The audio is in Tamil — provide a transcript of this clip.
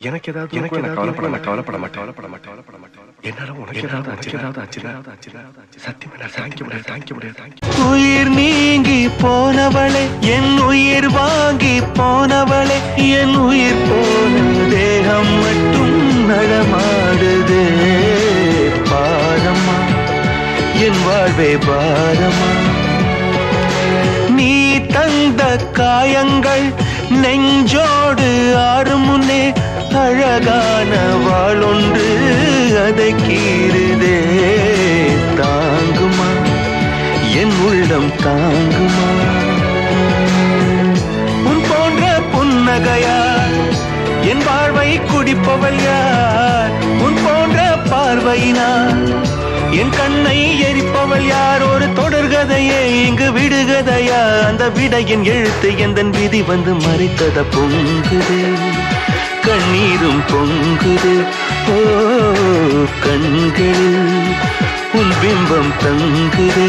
எனக்கு ஏதாவது எனக்கு நான் கவலைப்பட மாட்டேன் கவலைப்பட மாட்டேன். கவலைப்பட மாட்டேன் கவலைப்பட மாட்டேன் என்னால உனக்கு ஏதாவது ஆச்சு ஏதாவது ஆச்சு ஏதாவது ஆச்சு சத்தியமா நான் தாங்கிக்க முடியாது தாங்கிக்க முடியாது உயிர் நீங்கி போனவளே என் உயிர் வாங்கி போனவளே என் உயிர் போன தேகம் மட்டும் நடமாடுதே. பாரம்மா என் வாழ்வே பாரமா நீ தந்த காயங்கள் நெஞ்சோடு அழகான வாளொன்று அதை கீறுதே. தாங்குமா? என் உள்ளம் தாங்குமா? உன் போன்ற புன்னகையார் என் வாழ்வை குடிப்பவள் யார்? உன் போன்ற பார்வையினார் என் கண்ணை எரிப்பவள் யார்? ஒரு தொடர்கதையே இங்கு விடுகதையா? அந்த விடையின் எழுத்து எந்த விதி வந்து மறைத்தத பொங்குதே. கண்ணீரும் பொங்குது. ஓ கண்களில் உன் பிம்பம் தங்குதே.